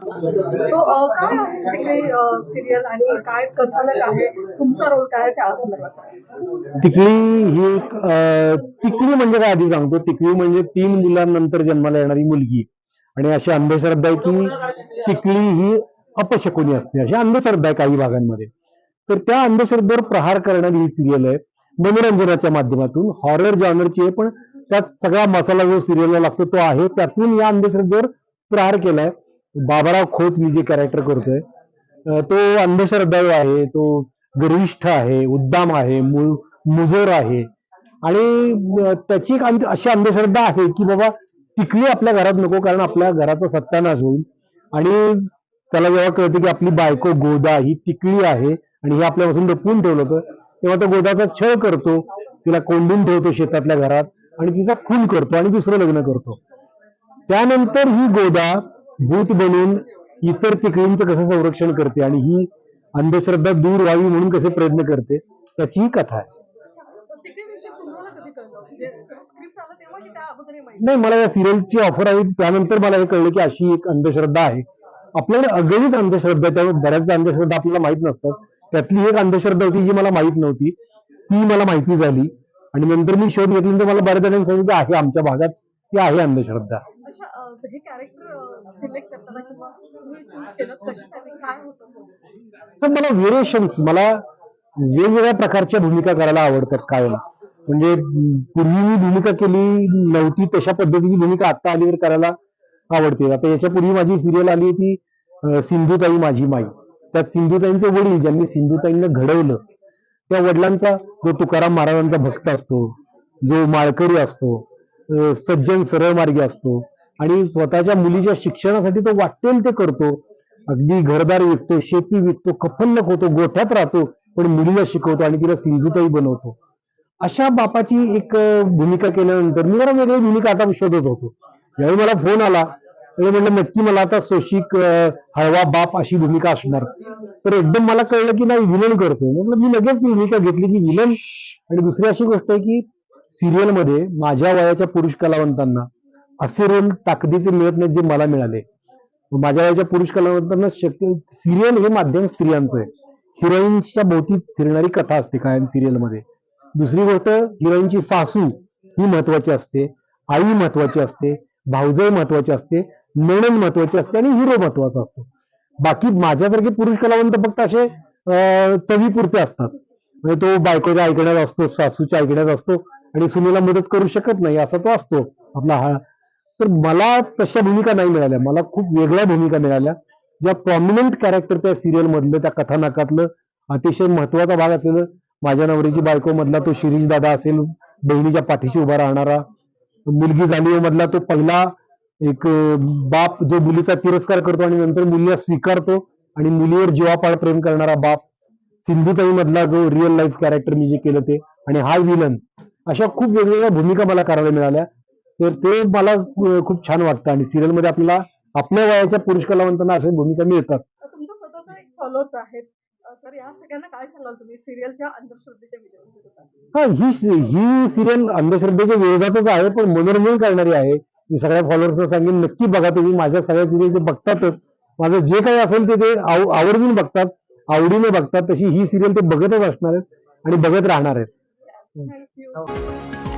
So काय आहे तिकडे सिरियल आणि काय कथानक आहे? तुमचा रोल काय आहे त्या तिकडी ही एक तिकडी म्हणजे काय आधी सांगतो. तिकडी म्हणजे तीन मुलांनंतर जन्माला येणारी मुलगी. आणि अशी अंधश्रद्धा आहे की तिकडी ही अपशकुनी असते. अशी अंधश्रद्धा आहे काही भागांमध्ये. तर त्या अंधश्रद्धेवर प्रहार करणारी ही सिरियल आहे. मनोरंजनाच्या माध्यमातून. हॉरर जॉनरची आहे पण त्यात सगळा मसाला जो सिरियलला लागतो तो आहे. त्यातून या अंधश्रद्धेवर प्रहार केलाय. बाबाराव खोत मी जे कॅरेक्टर करतोय तो अंधश्रद्धाळू आहे तो गर्विष्ठ आहे उद्दाम आहे मुजोर आहे. आणि त्याची एक अशी अंधश्रद्धा आहे की बाबा टिकली आपल्या घरात नको कारण आपल्या घराचा सत्यानाश होईल. आणि त्याला जेव्हा कळतं की आपली बायको गोदा ही टिकली आहे आणि हे आपल्यापासून लपवून ठेवलं होतं तेव्हा तो गोदाचा छळ करतो तिला कोंडून ठेवतो शेतातल्या घरात आणि तिचा खून करतो आणि दुसरं लग्न करतो. त्यानंतर ही गोदा भूत बनून इतर तिकडींचं कसं संरक्षण करते आणि ही अंधश्रद्धा दूर व्हावी म्हणून कसे प्रयत्न करते त्याची ही कथा आहे. नाही मला या सिरियलची ऑफर आहे त्यानंतर मला हे कळलं की अशी एक अंधश्रद्धा आहे. आपल्याकडे अगणित अंधश्रद्धा त्यामुळे बऱ्याच अंधश्रद्धा आपल्याला माहीत नसतात. त्यातली एक अंधश्रद्धा होती जी मला माहीत नव्हती ती मला माहिती झाली. आणि नंतर मी शोध घेतल्यानंतर मला बऱ्याच जणांनी सांगितलं आहे आमच्या भागात ती आहे अंधश्रद्धा. अच्छा हे कॅरेक्टर सिलेक्ट करताना किंवा तुम्ही चूज केलं कशासाठी काय होतं? मला व्हेरिएशन्स मला वेगवेगळ्या प्रकारच्या भूमिका करायला आवडतात काय. म्हणजे पूर्वी मी भूमिका केली नव्हती तशा पद्धतीची भूमिका आता आलीवर करायला आवडते. आता याच्यापूर्वी माझी सिरियल आली होती सिंधुताई माझी माई. त्यात सिंधुताईंचे वडील ज्यांनी सिंधुताईंना घडवलं त्या वडिलांचा जो तुकाराम महाराजांचा भक्त असतो जो माळकरी असतो सज्जन सरळ मार्गी असतो आणि स्वतःच्या मुलीच्या शिक्षणासाठी तो वाटेल ते करतो. अगदी घरदार विकतो शेती विकतो कफल्लक होतो गोठ्यात राहतो पण मुलीला शिकवतो आणि तिला सिंधुताई बनवतो. अशा बापाची एक भूमिका केल्यानंतर मी जरा वेगळी भूमिका आता शोधत होतो. ज्यावेळी मला फोन आला त्यावेळी म्हटलं नक्की मला आता सोशिक हळवा बाप अशी भूमिका असणार. तर एकदम मला कळलं की नाही विलन करतोय. म्हटलं मी लगेच ती भूमिका घेतली की विलन. आणि दुसरी अशी गोष्ट आहे की सिरियलमध्ये माझ्या वयाच्या पुरुष कलावंतांना असे रोल ताकदीचे मिळत नाहीत जे मला मिळाले. माझ्या वयाच्या पुरुष कलावंतांना शक्य सिरियल हे माध्यम स्त्रियांचं आहे. हिरोईनच्या भोवती फिरणारी कथा असते कायम सिरियलमध्ये दुसरी गोष्ट हिरोईनची सासू ही महत्वाची असते आई महत्वाची असते भाऊजाई महत्वाची असते नणन महत्वाची असते आणि हिरो महत्त्वाचा असतो. बाकी माझ्यासारखे पुरुष कलावंत फक्त असे चवीपुरते असतात. म्हणजे तो बायकोच्या ऐकण्यात असतो सासूच्या ऐकण्यात असतो आणि सुनेला मदत करू शकत नाही असा तो असतो. आपला हा तर मला तशा भूमिका नाही मिळाल्या. मला खूप वेगळ्या भूमिका मिळाल्या. ज्या प्रॉमिनंट कॅरेक्टर त्या सिरियल मधलं त्या कथानकातलं अतिशय महत्त्वाचा भाग असलेलं माझ्या नवरीची बायको मधला तो शिरीष दादा असेल बहिणीच्या पाठीशी उभा राहणारा मुलगी झाली मधला तो पहिला एक बाप जो मुलीचा तिरस्कार करतो आणि नंतर मुलीला स्वीकारतो आणि मुलीवर जीवापाड प्रेम करणारा बाप सिंधुताई मधला जो रिअल लाईफ कॅरेक्टर मी जे केलं ते आणि हा विलन अशा खूप वेगवेगळ्या भूमिका मला करायला मिळाल्या. तर ते मला खूप छान वाटतं. आणि सिरियलमध्ये आपल्याला आपल्या वयाच्या पुरुष कलावंतांना अशा भूमिका मिळतात. तुमचं स्वतःचा एक फॉलोअर्स आहेत. अं, तर या सगळ्यांना काय सांगाल तुम्ही? सिरियलच्या अंधश्रद्धेच्या हा ही ही सिरियल अंधश्रद्धेच्या विरोधातच आहे पण मनोरंजन करणारी आहे. मी सगळ्या फॉलोअर्सना सांगेन नक्की बघा तुम्ही माझ्या सगळ्या सिरियल ते बघतातच माझं जे काही असेल ते ते आव- आवर्जून बघतात आवडीने बघतात. तशी ही सिरियल ते बघतच असणार आहेत आणि बघत राहणार आहेत. थँक्यू